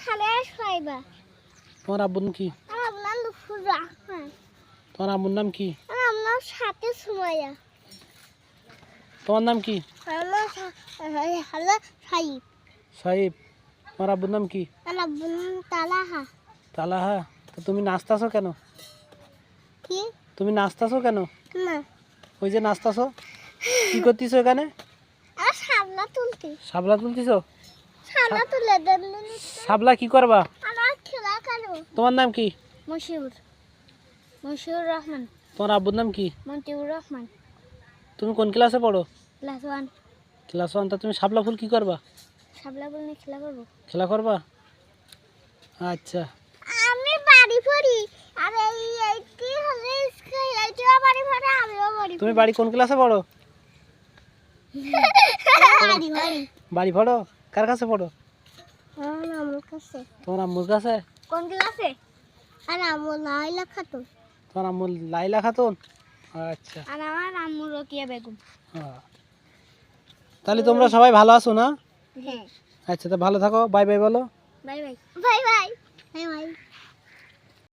সালে তোমার আব্বুর নাম কি? লুফুর তোমার আব্বুর নাম কি? সাথে সুমাইয়া। তোমার নাম কি? সাহিব তোমার আব্বুর নাম কি? আব্বুর তালাহা। তালাহা। তো তুমি নাচতাছো কেন? কি? তুমি নাচতাছো কেন? না। ওই যে নাচতাছো? কি করতেছো এখানে? আর সামলা তুলতে। শাবলা তুলতেছো? শাবলা কি করবা? তোমার নাম কি? মশিউর। মশিউর রহমান। তোমার আব্বুর নাম কি? মন্টিউর রহমান। তুমি কোন ক্লাসে পড়ো? ক্লাস ওয়ান ক্লাস ওয়ান তা তুমি শাপলা ফুল কি করবা? সাবলা বললে খেলা করব। খেলা করবা? আচ্ছা। আমি বাড়ি পড়ি। আর এই এইটি হলে এইটিও বাড়ি পড়ে আমিও বাড়ি তুমি বাড়ি কোন ক্লাসে পড়ো? বাড়ি বাড়ি বাড়ি পড়ো? কার কাছে পড়ো? আমার কাছে। তোমার আম্মুর কাছে? কোন ক্লাসে? আর আম্মু লাইলা খাতুন। তোমার আম্মুর লাইলা খাতুন? আচ্ছা। আর আমার আম্মু রকিয়া বেগম। হ্যাঁ। তাহলে তোমরা সবাই ভালো আছো না? হ্যাঁ। আচ্ছা তো ভালো থাকো। বাই বাই বলো। Bye bye. Bye bye. Bye bye.